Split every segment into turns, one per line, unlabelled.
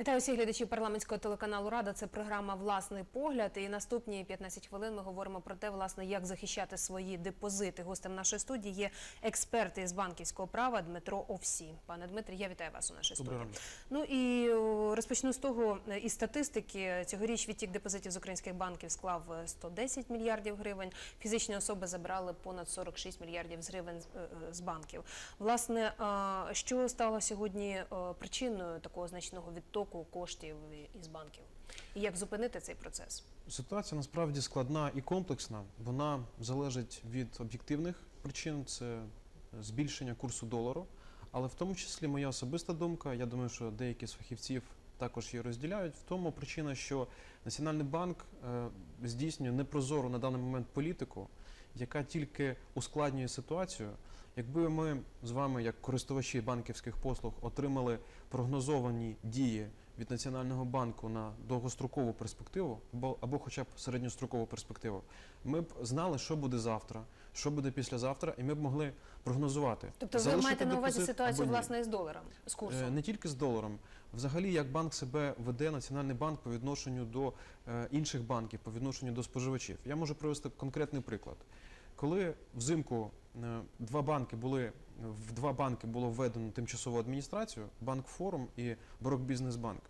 Вітаю всіх глядачів парламентського телеканалу Рада. Це програма Власний погляд. І наступні 15 хвилин ми говоримо про те, власне, як захищати свої депозити. Гостем нашої студії є експерт із банківського права Дмитро Овсі. Пане Дмитрі, я вітаю вас у нашій студії. Ну і розпочну з того е, із статистики. Цьогоріч відтік депозитів з українських банків склав е, 110 мільярдів гривень. Фізичні особи забрали понад 46 мільярдів з гривень з- е, е, банків. Власне, що стало сьогодні е, причиною такого значного відтоку коштів із банків? І як зупинити цей процес?
Ситуація насправді складна і комплексна. Вона залежить від об'єктивних причин, це збільшення курсу долару. Але в тому числі моя особиста думка, я думаю, що деякі з фахівців також її розділяють. В тому причина, що Національний банк е, здійснює непрозору на даний момент політику, яка тільки ускладнює ситуацію. Якби ми з вами, як користувачі банківських послуг, отримали прогнозовані дії від Національного банку на довгострокову перспективу, або, або хоча б середньострокову перспективу, ми б знали, що буде завтра, що буде післязавтра, і ми б могли прогнозувати.
Тобто, ви маєте на увазі ситуацію власне із доларом, з курсом?
Е, Не тільки з доларом. Взагалі, як банк себе веде, Національний банк по відношенню до е, інших банків, по відношенню до споживачів. Я можу привести конкретний приклад. Коли взимку два банки були в два банки було введено тимчасову адміністрацію, банк Форум і Барок Бізнесбанк,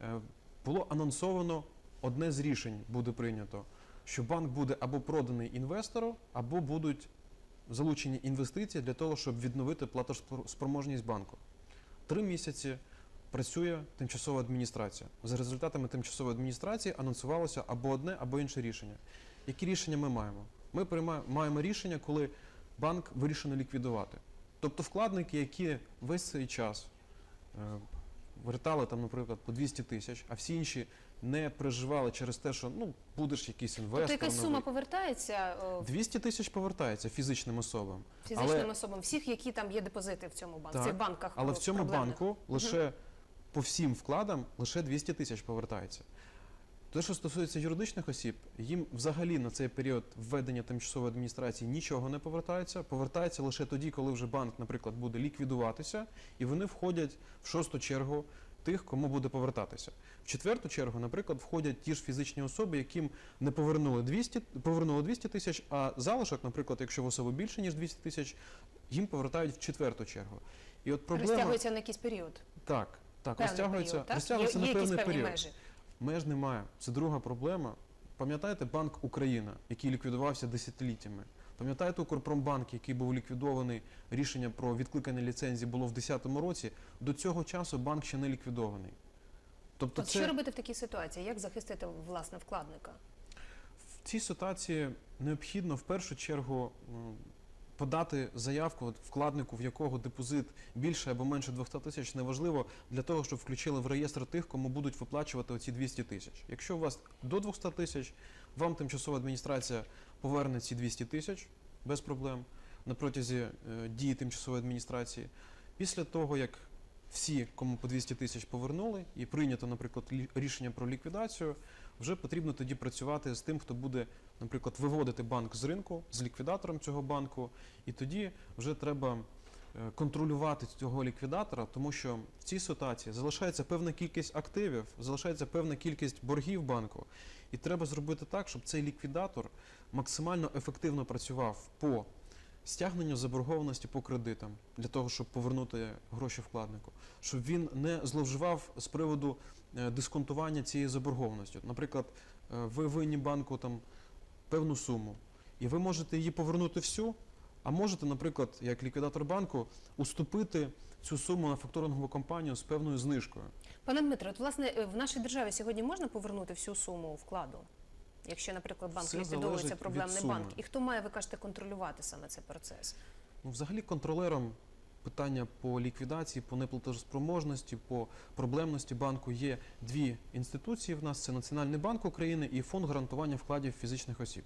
е, було анонсовано одне з рішень буде прийнято, що банк буде або проданий інвестору, або будуть залучені інвестиції для того, щоб відновити платоспроможність банку. Три місяці працює тимчасова адміністрація. За результатами тимчасової адміністрації анонсувалося або одне, або інше рішення. Які рішення ми маємо? Ми прийма- маємо рішення, коли банк вирішено ліквідувати. Тобто вкладники, які весь цей час е, вертали там, наприклад, по 200 тисяч, а всі інші не переживали через те, що ну будеш якийсь інвестор.
Тобто якась сума повертається е,
200 тисяч повертається фізичним особам.
фізичним
але-
особам, всіх, які там є депозити в цьому банку, в цих банках.
Але в цьому
проблемних.
банку лише по всім вкладам лише 200 тисяч повертається. Те, що стосується юридичних осіб, їм взагалі на цей період введення тимчасової адміністрації нічого не повертається. Повертається лише тоді, коли вже банк, наприклад, буде ліквідуватися, і вони входять в шосту чергу тих, кому буде повертатися. В четверту чергу, наприклад, входять ті ж фізичні особи, яким не повернули 200, повернули 200 тисяч, а залишок, наприклад, якщо в особи більше ніж 200 тисяч, їм повертають в четверту чергу. І от проблема
Розтягується на якийсь період.
так, так, розтягується, розтягується на певний період.
межі.
Меж немає. Це друга проблема. Пам'ятаєте Банк Україна, який ліквідувався десятиліттями? Пам'ятаєте Укрпромбанк, який був ліквідований, рішення про відкликання ліцензії було в 2010 році. До цього часу банк ще не ліквідований. Тобто,
От
це
що робити в такій ситуації? Як захистити власне вкладника?
в цій ситуації необхідно в першу чергу подати заявку вкладнику, в якого депозит більше або менше 200 тисяч, неважливо для того, щоб включили в реєстр тих, кому будуть виплачувати оці 200 тисяч. Якщо у вас до 200 тисяч, вам тимчасова адміністрація поверне ці 200 тисяч без проблем на протязі е, дії тимчасової адміністрації. Після того, як всі, кому по 200 тисяч повернули, і прийнято, наприклад, рішення про ліквідацію, вже потрібно тоді працювати з тим, хто буде, наприклад, виводити банк з ринку, з ліквідатором цього банку, і тоді вже треба е, контролювати цього ліквідатора, тому що в цій ситуації залишається певна кількість активів, залишається певна кількість боргів банку, і треба зробити так, щоб цей ліквідатор максимально ефективно працював по стягненню заборгованості по кредитам для того, щоб повернути гроші вкладнику, щоб він не зловживав з приводу е, дисконтування цієї заборгованості. Наприклад, е, ви винні банку там певну суму, і ви можете її повернути всю, а можете, наприклад, як ліквідатор банку, уступити цю суму на факторингову компанію з певною знижкою.
Пане Дмитро, от власне е, в нашій державі сьогодні можна повернути всю суму вкладу? Якщо, наприклад, банк
Все
ліквідовується
залежить від
проблемний
суми.
банк, і хто має, ви кажете, контролювати саме цей процес?
Ну, взагалі, контролером питання по ліквідації, по неплатоспроможності, по проблемності банку є дві інституції. В нас це Національний банк України і фонд гарантування вкладів фізичних осіб.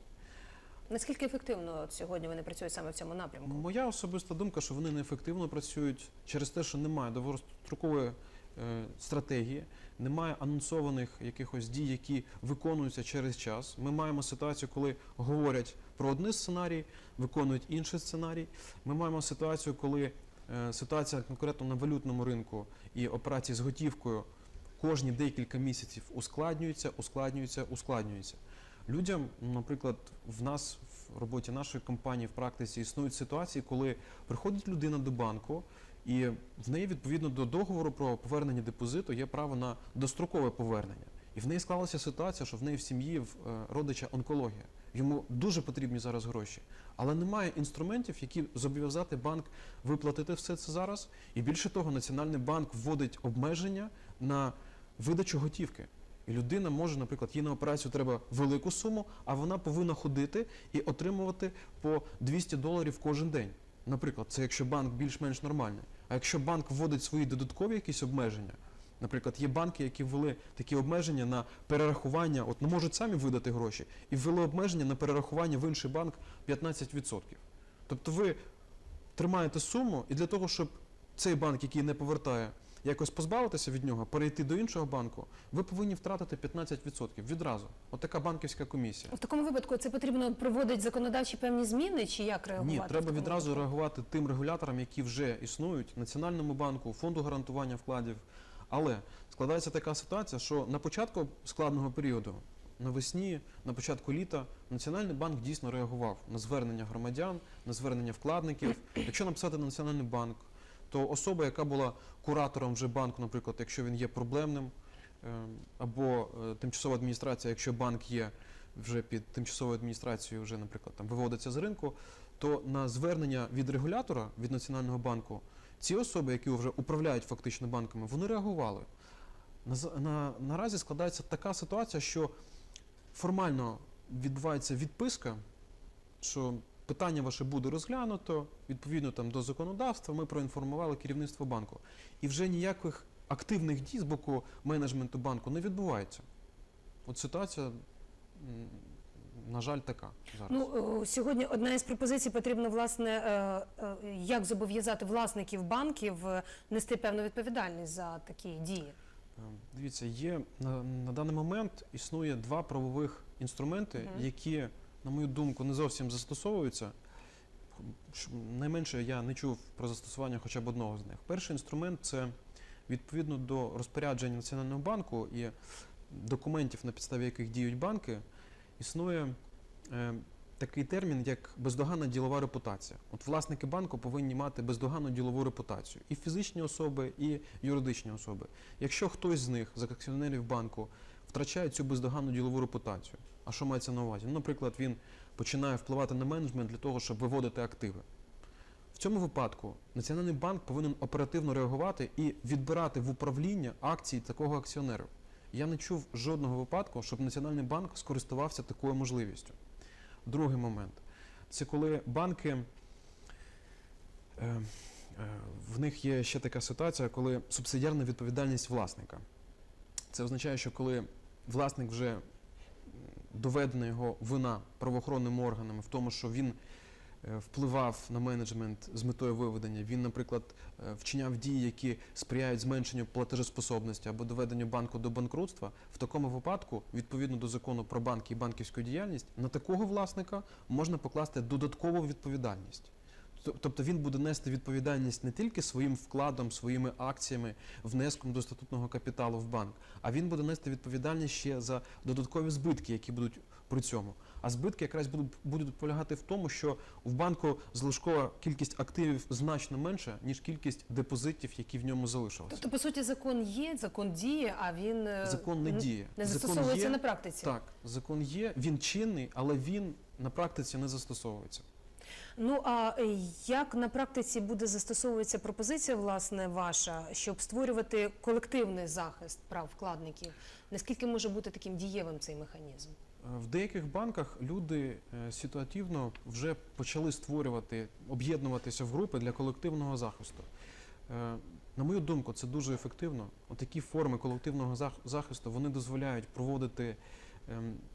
Наскільки ефективно от сьогодні вони працюють саме в цьому напрямку?
Моя особиста думка, що вони неефективно працюють через те, що немає довгострокової стратегії, немає анонсованих якихось дій, які виконуються через час. Ми маємо ситуацію, коли говорять про один сценарій, виконують інший сценарій. Ми маємо ситуацію, коли е, ситуація конкретно на валютному ринку і операції з готівкою кожні декілька місяців ускладнюється, ускладнюється, ускладнюється. Людям, наприклад, в нас в роботі нашої компанії в практиці існують ситуації, коли приходить людина до банку, і в неї відповідно до договору про повернення депозиту є право на дострокове повернення. І в неї склалася ситуація, що в неї в сім'ї в е, родича онкологія. Йому дуже потрібні зараз гроші, але немає інструментів, які зобов'язати банк виплатити все це зараз. І більше того, Національний банк вводить обмеження на видачу готівки. І людина може, наприклад, їй на операцію треба велику суму, а вона повинна ходити і отримувати по 200 доларів кожен день. Наприклад, це якщо банк більш-менш нормальний. А якщо банк вводить свої додаткові якісь обмеження, наприклад, є банки, які ввели такі обмеження на перерахування, от не можуть самі видати гроші, і ввели обмеження на перерахування в інший банк 15%. Тобто ви тримаєте суму, і для того, щоб цей банк, який не повертає, якось позбавитися від нього, перейти до іншого банку, ви повинні втратити 15% відразу. От така банківська комісія.
В такому випадку це потрібно проводити законодавчі певні зміни, чи як реагувати?
Ні, треба відразу
випадку?
реагувати тим регуляторам, які вже існують, Національному банку, фонду гарантування вкладів. Але складається така ситуація, що на початку складного періоду, навесні, на початку літа, Національний банк дійсно реагував на звернення громадян, на звернення вкладників. Якщо написати на Національний банк, то особа, яка була куратором вже банку, наприклад, якщо він є проблемним, е, або е, тимчасова адміністрація, якщо банк є вже під тимчасовою адміністрацією, вже, наприклад, там виводиться з ринку, то на звернення від регулятора, від Національного банку, ці особи, які вже управляють фактично банками, вони реагували. На, на, наразі складається така ситуація, що формально відбувається відписка, що питання ваше буде розглянуто, відповідно там до законодавства, ми проінформували керівництво банку. І вже ніяких активних дій з боку менеджменту банку не відбувається. От ситуація, на жаль, така зараз.
Ну сьогодні одна із пропозицій потрібно власне е, е, як зобов'язати власників банків е, нести певну відповідальність за такі дії.
Е, Дивіться, є на, на даний момент існує два правових інструменти,
Мгм.
які, на мою думку, не зовсім застосовуються. Найменше я не чув про застосування хоча б одного з них. Перший інструмент це відповідно до розпоряджень Національного банку і документів, на підставі яких діють банки, існує е, такий термін, як бездоганна ділова репутація. От власники банку повинні мати бездоганну ділову репутацію. І фізичні особи, і юридичні особи. Якщо хтось з них, з акціонерів банку, втрачає цю бездоганну ділову репутацію, а що мається на увазі? Ну, наприклад, він починає впливати на менеджмент для того, щоб виводити активи. В цьому випадку Національний банк повинен оперативно реагувати і відбирати в управління акції такого акціонера. Я не чув жодного випадку, щоб Національний банк скористувався такою можливістю. Другий момент це коли банки. Е, е, в них є ще така ситуація, коли субсидіарна відповідальність власника. Це означає, що коли власник вже доведена його вина правоохоронними органами в тому, що він е, впливав на менеджмент з метою виведення, він, наприклад, е, вчиняв дії, які сприяють зменшенню платежеспособності або доведенню банку до банкрутства, в такому випадку, відповідно до закону про банки і банківську діяльність, на такого власника можна покласти додаткову відповідальність. Тоб- Тобто він буде нести відповідальність не тільки своїм вкладом, своїми акціями, внеском до статутного капіталу в банк, а він буде нести відповідальність ще за додаткові збитки, які будуть при цьому. А збитки якраз будуть, будуть полягати в тому, що в банку залишкова кількість активів значно менша, ніж кількість депозитів, які в ньому залишилися.
Тобто, по суті, закон є, закон діє, а він е,
Закон не діє.
не
Закон
застосовується
є,
на практиці.
Так, закон є, він чинний, але він на практиці не застосовується.
Ну а е, як на практиці буде застосовуватися пропозиція, власне, ваша, щоб створювати колективний захист прав вкладників? Наскільки може бути таким дієвим цей механізм?
Е, В деяких банках люди е, ситуативно вже почали створювати, об'єднуватися в групи для колективного захисту. На мою думку, це дуже ефективно. Отакі форми колективного зах- захисту вони дозволяють проводити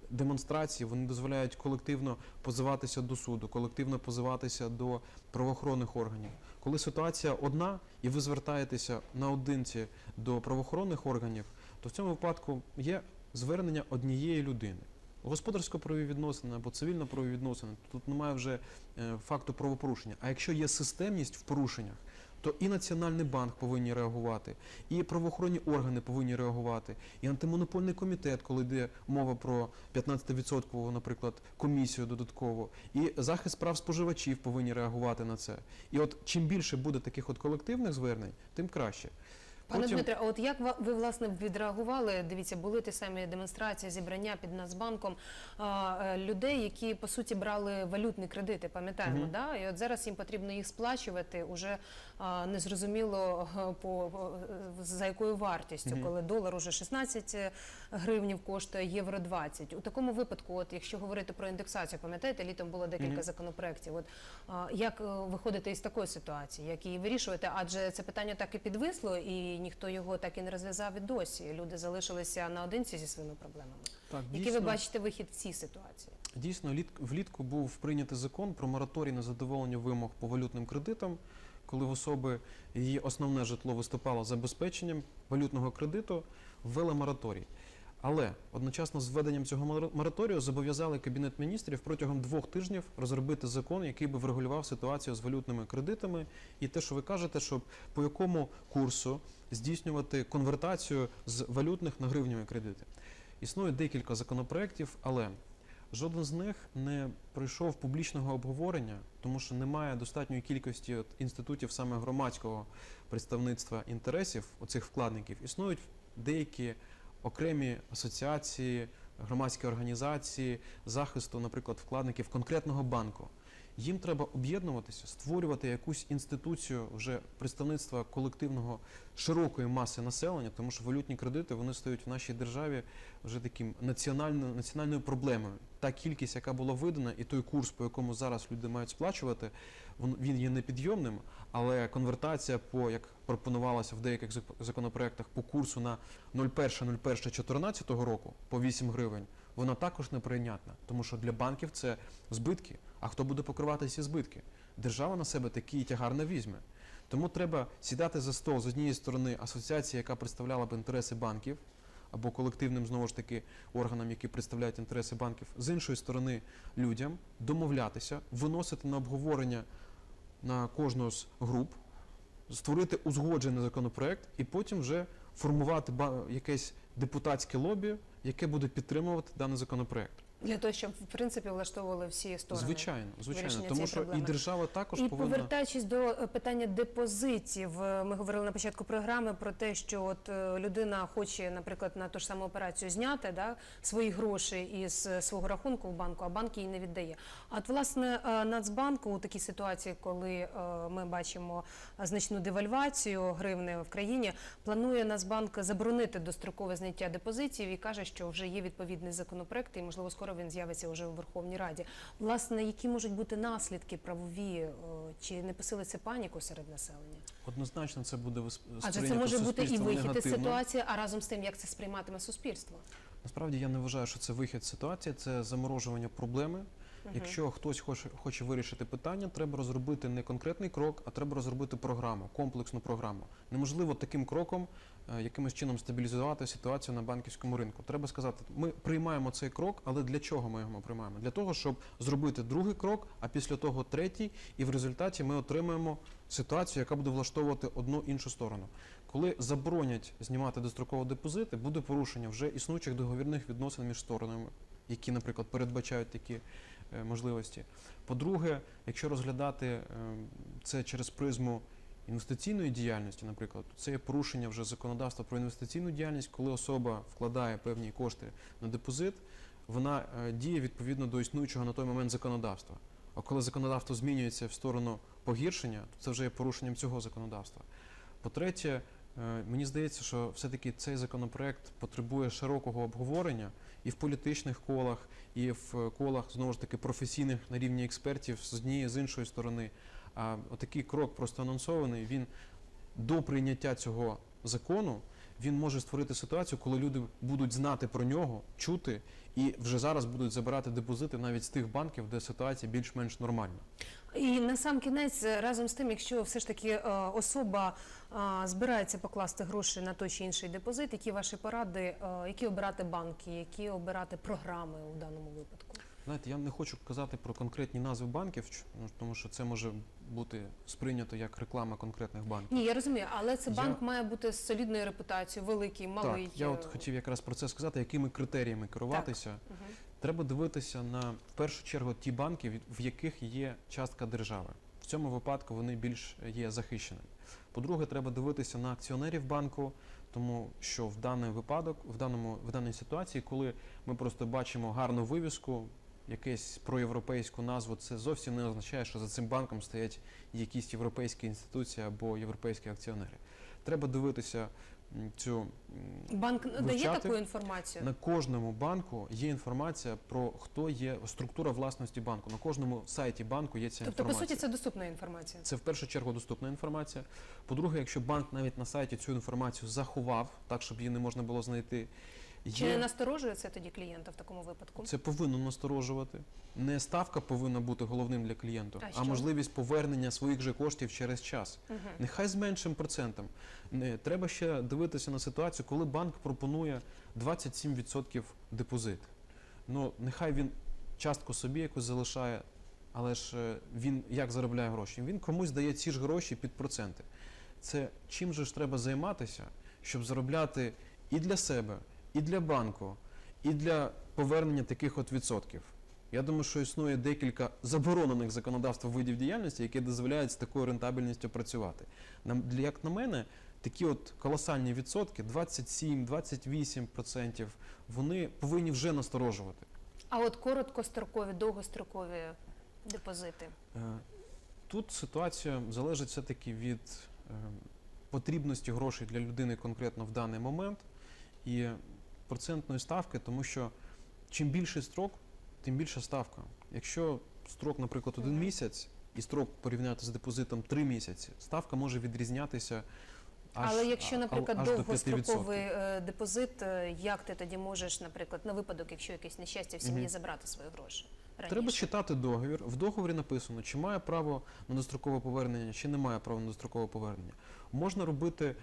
демонстрації, вони дозволяють колективно позиватися до суду, колективно позиватися до правоохоронних органів. Коли ситуація одна і ви звертаєтеся наодинці до правоохоронних органів, то в цьому випадку є звернення однієї людини. Господарсько-правові відносини або цивільно-правові відносини, тут немає вже е, факту правопорушення. А якщо є системність в порушеннях, то і Національний банк повинні реагувати, і правоохоронні органи повинні реагувати, і антимонопольний комітет, коли йде мова про 15%, наприклад, комісію додатково, і захист прав споживачів повинні реагувати на це. І от чим більше буде таких от колективних звернень, тим краще.
Пане
Потім-
Дмитре, а от як ви власне відреагували? Дивіться, були ті самі демонстрації, зібрання під Нацбанком е, людей, які по суті брали валютні кредити. Пам'ятаємо,
Мгм.
да? І от зараз їм потрібно їх сплачувати уже незрозуміло е, по е, за якою вартістю, коли долар уже 16 гривнів коштує, євро 20. У такому випадку, от якщо говорити про індексацію, пам'ятаєте, літом було декілька
Мгм.
законопроєктів. От як е, виходити із такої ситуації, як її вирішувати? Адже це питання так і підвисло, і ніхто його так і не розв'язав і досі. Люди залишилися наодинці зі своїми проблемами.
Так,
Який ви бачите вихід в цій ситуації?
Дійсно, літ- влітку був прийнятий закон про мораторій на задоволення вимог по валютним кредитам, коли в особи її основне житло виступало забезпеченням валютного кредиту, ввели мораторій. Але одночасно з введенням цього мора- мораторію зобов'язали Кабінет міністрів протягом двох тижнів розробити закон, який би врегулював ситуацію з валютними кредитами, і те, що ви кажете, щоб по якому курсу здійснювати конвертацію з валютних на гривневі кредити. Існує декілька законопроєктів, але Жоден з них не пройшов публічного обговорення, тому що немає достатньої кількості от інститутів саме громадського представництва інтересів у цих вкладників. Існують деякі окремі асоціації, громадські організації захисту, наприклад, вкладників конкретного банку. Їм треба об'єднуватися, створювати якусь інституцію вже представництва колективного широкої маси населення, тому що валютні кредити вони стають в нашій державі вже таким національною національною проблемою. Та кількість, яка була видана, і той курс, по якому зараз люди мають сплачувати, він, є непідйомним, але конвертація по як пропонувалося в деяких законопроектах по курсу на 01.01.14 року по 8 гривень, вона також неприйнятна, тому що для банків це збитки. А хто буде покривати ці збитки? Держава на себе такий тягар не візьме. Тому треба сідати за стол з однієї сторони асоціації, яка представляла б інтереси банків, або колективним знову ж таки органам, які представляють інтереси банків, з іншої сторони людям домовлятися, виносити на обговорення на кожну з груп, створити узгоджений законопроект і потім вже формувати якесь депутатське лобі, яке буде підтримувати даний законопроект.
Для того, щоб в принципі влаштовували всі сторони.
Звичайно, звичайно, тому що і держава також
І
повинна
повертаючись до е, питання депозитів, е, ми говорили на початку програми про те, що от е, людина хоче, наприклад, на ту ж саму операцію зняти да, свої гроші із свого рахунку в банку, а банк їй не віддає. А от власне Нацбанку у такій ситуації, коли ми бачимо значну девальвацію гривни в країні, планує Нацбанк заборонити дострокове зняття депозитів і каже, що вже є відповідний законопроект, і можливо скоро він з'явиться вже у Верховній Раді. Власне, які можуть бути наслідки правові, е, чи не посилиться паніку серед населення?
однозначно це буде
Адже це може бути і вихід із ситуації, а разом з тим, як це сприйматиме суспільство.
Насправді я не вважаю, що це вихід з ситуації, це заморожування проблеми. Якщо хтось хоче, хоче вирішити питання, треба розробити не конкретний крок, а треба розробити програму, комплексну програму. Неможливо таким кроком якимось чином стабілізувати ситуацію на банківському ринку. Треба сказати, ми приймаємо цей крок, але для чого ми його приймаємо? Для того, щоб зробити другий крок, а після того третій, і в результаті ми отримаємо ситуацію, яка буде влаштовувати одну іншу сторону. Коли заборонять знімати достроково депозити, буде порушення вже існуючих договірних відносин між сторонами, які, наприклад, передбачають такі е, можливості. По-друге, якщо розглядати е, це через призму інвестиційної діяльності, наприклад, це є порушення вже законодавства про інвестиційну діяльність, коли особа вкладає певні кошти на депозит, вона е, діє відповідно до існуючого на той момент законодавства. А коли законодавство змінюється в сторону погіршення, то це вже є порушенням цього законодавства. По-третє, е, мені здається, що все-таки цей законопроект потребує широкого обговорення і в політичних колах, і в колах знову ж таки професійних на рівні експертів з однієї з іншої сторони. А отакий крок просто анонсований. Він до прийняття цього закону він може створити ситуацію, коли люди будуть знати про нього, чути і вже зараз будуть забирати депозити навіть з тих банків, де ситуація більш-менш нормальна.
І на сам кінець, разом з тим, якщо все ж таки е, особа е, збирається покласти гроші на той чи інший депозит, які ваші поради, е, які обирати банки, які обирати програми у даному випадку?
Знаєте, я не хочу казати про конкретні назви банків, ну, тому що це може бути сприйнято як реклама конкретних банків.
Ні, я розумію, але це
Я-
банк має бути з солідною репутацією, великий, малий.
Так, я от
е,
хотів якраз про це сказати, якими критеріями керуватися.
мгм.
Треба дивитися на в першу чергу ті банки, в яких є частка держави. В цьому випадку вони більш є захищеними. По-друге, треба дивитися на акціонерів банку, тому що в даний випадок, в даному в даній ситуації, коли ми просто бачимо гарну вивіску, якесь проєвропейську назву, це зовсім не означає, що за цим банком стоять якісь європейські інституції або європейські акціонери. Треба дивитися цю
Банк дає
вивчати.
таку інформацію.
на кожному банку є інформація про хто є структура власності банку. На кожному сайті банку є ця
Тобто, по суті, це доступна інформація.
Це в першу чергу доступна інформація. По-друге, якщо банк навіть на сайті цю інформацію заховав, так щоб її не можна було знайти,
Чи не насторожує це тоді клієнта в такому випадку?
це повинно насторожувати. Не ставка повинна бути головним для клієнта,
А
а, можливість повернення своїх же коштів через час.
Мгм.
Нехай з меншим процентом. Не, треба ще дивитися на ситуацію, коли банк пропонує 27% депозит. Ну, нехай він частку собі якусь залишає, але ж е, він як заробляє гроші? Він комусь дає ці ж гроші під проценти. Це чим же ж треба займатися, щоб заробляти і для себе, і для банку, і для повернення таких от відсотків. Я думаю, що існує декілька заборонених законодавством видів діяльності, які дозволяють з такою рентабельністю працювати. Як на мене, такі от колосальні відсотки, 27-28%, вони повинні вже насторожувати.
А от короткострокові, довгострокові депозити.
Е, Тут ситуація залежить все-таки від е, потрібності грошей для людини конкретно в даний момент і процентної ставки, тому що чим більший строк, тим більша ставка. Якщо строк, наприклад, один місяць і строк порівняти з депозитом три місяці, ставка може відрізнятися. Аж,
Але якщо, наприклад,
аж до 5%.
довгостроковий е, депозит, е, як ти тоді можеш, наприклад, на випадок, якщо якесь нещастя в сім'ї,
Мгм.
забрати свої гроші? Раніше?
Треба читати договір. В договорі написано, чи має право на дострокове повернення, чи не має права на дострокове повернення. Можна робити,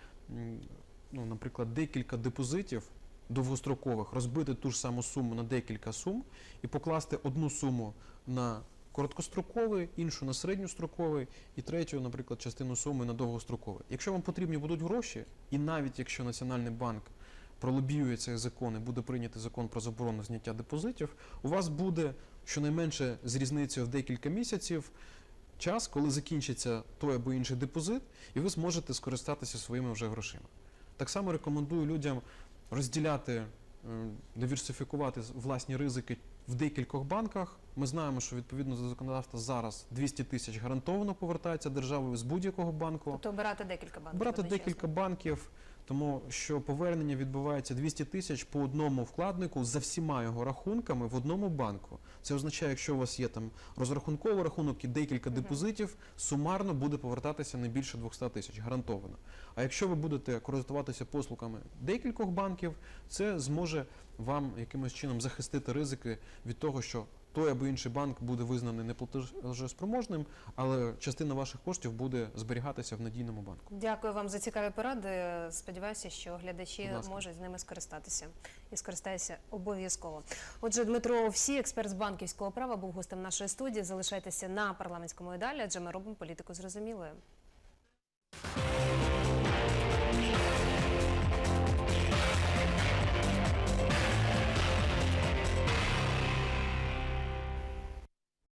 ну, наприклад, декілька депозитів довгострокових, розбити ту ж саму суму на декілька сум і покласти одну суму на короткостроковий, іншу на середньостроковий і третю, наприклад, частину суми на довгостроковий. Якщо вам потрібні будуть гроші, і навіть якщо Національний банк пролобіює цей закон і буде прийнятий закон про заборону зняття депозитів, у вас буде щонайменше з різницею в декілька місяців час, коли закінчиться той або інший депозит, і ви зможете скористатися своїми вже грошима. Так само рекомендую людям розділяти, е, диверсифікувати власні ризики в декількох банках. Ми знаємо, що відповідно до законодавства зараз 200 тисяч гарантовано повертається державою з будь-якого банку.
Тобто обирати декілька банків. Обирати
декілька банків, тому що повернення відбувається 200 тисяч по одному вкладнику за всіма його рахунками в одному банку. Це означає, якщо у вас є там розрахунковий рахунок і декілька депозитів, сумарно буде повертатися не більше 200 тисяч, гарантовано. А якщо ви будете користуватися послугами декількох банків, це зможе вам якимось чином захистити ризики від того, що той або інший банк буде визнаний неплатежеспроможним, але частина ваших коштів буде зберігатися в надійному банку.
Дякую вам за цікаві поради. Сподіваюся, що глядачі можуть з ними скористатися і скористаються обов'язково. Отже, Дмитро Овсі, експерт з банківського права, був гостем нашої студії. Залишайтеся на парламентському і далі, адже ми робимо політику зрозумілою.